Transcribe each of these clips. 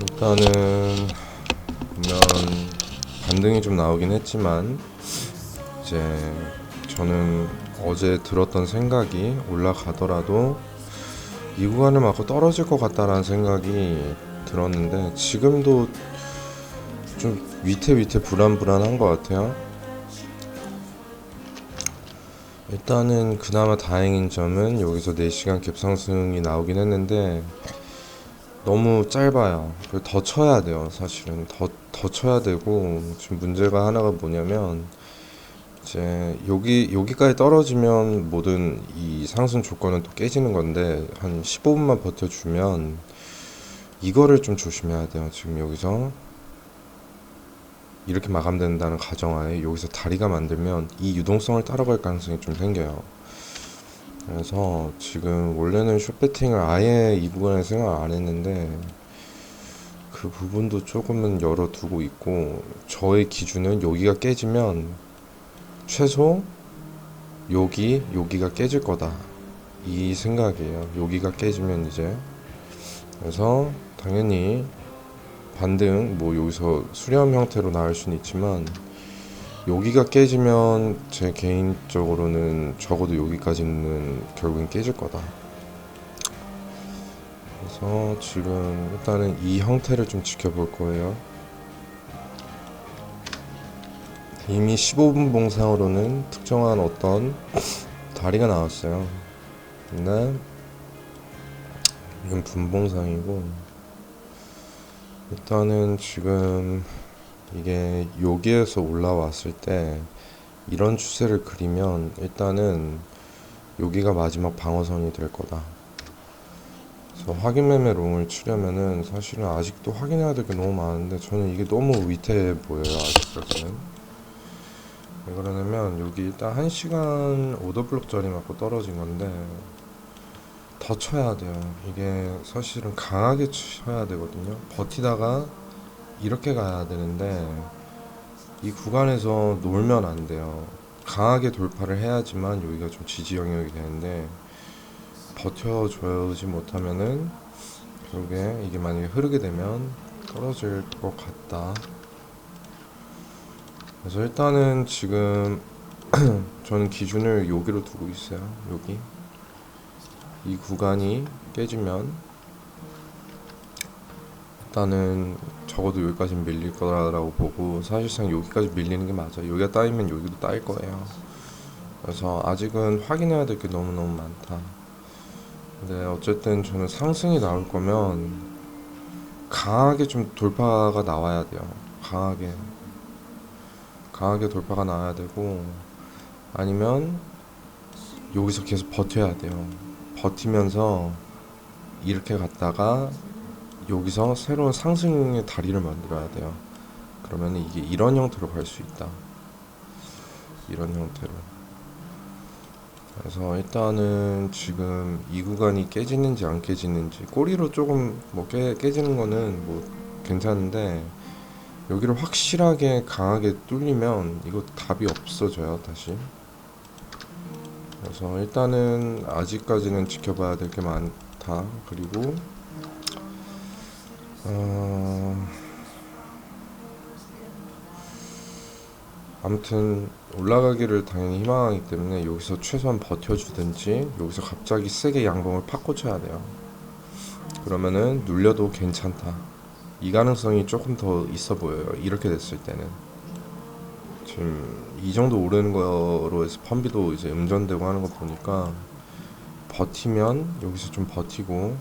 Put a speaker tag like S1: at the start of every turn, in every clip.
S1: 일단은 보면 반등이 좀 나오긴 했지만 이제 저는 어제 들었던 생각이 올라가더라도 이 구간을 맞고 떨어질 것 같다라는 생각이 들었는데 지금도 좀 위태위태 불안불안한 것 같아요. 일단은 그나마 다행인 점은 여기서 4시간 갭 상승이 나오긴 했는데 너무 짧아요. 그더 쳐야 돼요, 사실은. 더, 더 쳐야 되고, 지금 문제가 하나가 뭐냐면, 이제 여기, 여기까지 떨어지면 모든 이 상승 조건은 또 깨지는 건데, 한 15분만 버텨주면, 이거를 좀 조심해야 돼요, 지금 여기서. 이렇게 마감된다는 가정하에 여기서 다리가 만들면 이 유동성을 따라갈 가능성이 좀 생겨요. 그래서 지금 원래는 숏배팅을 아예 이 구간에 생각 안 했는데 그 부분도 조금은 열어두고 있고 저의 기준은 여기가 깨지면 최소 여기 여기가 깨질 거다 이 생각이에요. 여기가 깨지면 이제 그래서 당연히 반등 뭐 여기서 수렴 형태로 나올 수는 있지만 여기가 깨지면 제 개인적으로는 적어도 여기까지는 결국엔 깨질 거다. 그래서 지금 일단은 이 형태를 좀 지켜볼 거예요. 이미 15분 봉상으로는 특정한 어떤 다리가 나왔어요. 근데 이건 분봉상이고 일단은 지금 이게 여기에서 올라왔을 때 이런 추세를 그리면 일단은 여기가 마지막 방어선이 될 거다. 그래서 확인 매매 롱을 치려면은 사실은 아직도 확인해야 될 게 너무 많은데 저는 이게 너무 위태해 보여요 아직까지는. 왜 그러냐면 여기 일단 1시간 오더블록 자리 맞고 떨어진 건데 더 쳐야 돼요. 이게 사실은 강하게 쳐야 되거든요. 버티다가 이렇게 가야 되는데 이 구간에서 놀면 안 돼요. 강하게 돌파를 해야지만 여기가 좀 지지 영역이 되는데 버텨줘야지 못하면은 결국에 이게 만약에 흐르게 되면 떨어질 것 같다. 그래서 일단은 지금 저는 기준을 여기로 두고 있어요. 여기 이 구간이 깨지면 일단은 적어도 여기까지는 밀릴 거라고 보고 사실상 여기까지 밀리는 게 맞아. 요 여기가 따이면 여기도 따일 거예요. 그래서 아직은 확인해야 될 게 너무너무 많다. 근데 어쨌든 저는 상승이 나올 거면 강하게 좀 돌파가 나와야 돼요. 강하게. 강하게 돌파가 나와야 되고 아니면 여기서 계속 버텨야 돼요. 버티면서 이렇게 갔다가 여기서 새로운 상승의 다리를 만들어야 돼요. 그러면 이게 이런 형태로 갈 수 있다. 이런 형태로. 그래서 일단은 지금 이 구간이 깨지는지 안 깨지는지 꼬리로 조금 뭐 깨, 깨지는 거는 뭐 괜찮은데 여기를 확실하게 강하게 뚫리면 이거 답이 없어져요 다시 그래서 일단은 아직까지는 지켜봐야 될 게 많다 그리고 어... 아무튼 올라가기를 당연히 희망하기 때문에 여기서 최소한 버텨주든지 여기서 갑자기 세게 양봉을 팍 꽂혀야 돼요. 그러면은 눌려도 괜찮다. 이 가능성이 조금 더 있어 보여요. 이렇게 됐을 때는 지금 이 정도 오르는 거로 해서 펌비도 이제 음전되고 하는 거 보니까 버티면 여기서 좀 버티고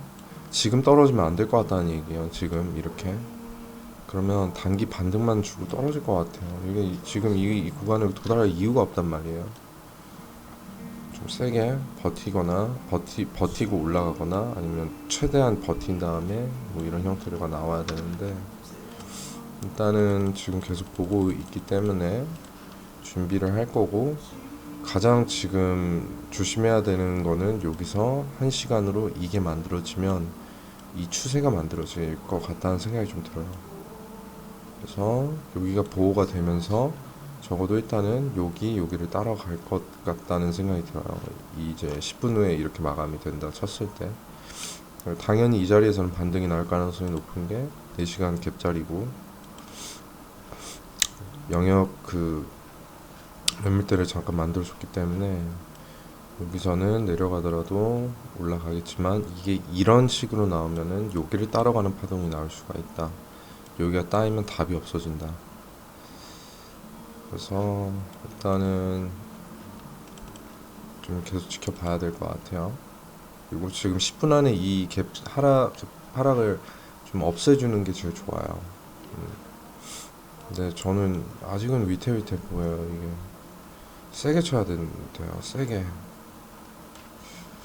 S1: 지금 떨어지면 안 될 것 같다는 얘기예요. 지금 이렇게 그러면 단기 반등만 주고 떨어질 것 같아요. 이게 이- 지금 이, 이 구간을 도달할 이유가 없단 말이에요. 좀 세게 버티거나 버티 버티고 올라가거나 아니면 최대한 버틴 다음에 뭐 이런 형태가 나와야 되는데 일단은 지금 계속 보고 있기 때문에 준비를 할 거고 가장 지금 조심해야 되는 거는 여기서 한 시간으로 이게 만들어지면 이 추세가 만들어질 것 같다는 생각이 좀 들어요. 그래서 여기가 보호가 되면서 적어도 일단은 여기 여기를 따라갈 것 같다는 생각이 들어요. 이제 10분 후에 이렇게 마감이 된다 쳤을 때 당연히 이 자리에서는 반등이 나올 가능성이 높은 게 4시간 갭짜리고 영역 그 매물대를 잠깐 만들어줬기 때문에 여기서는 내려가더라도 올라가겠지만 이게 이런 식으로 나오면은 여기를 따라가는 파동이 나올 수가 있다. 여기가 따이면 답이 없어진다. 그래서 일단은 좀 계속 지켜봐야 될 것 같아요. 그리고 지금 10분 안에 이 갭 하락 하락을 좀 없애주는 게 제일 좋아요. 음. 근데 저는 아직은 위태위태 보여요. 이게 세게 쳐야 되는데요. 세게.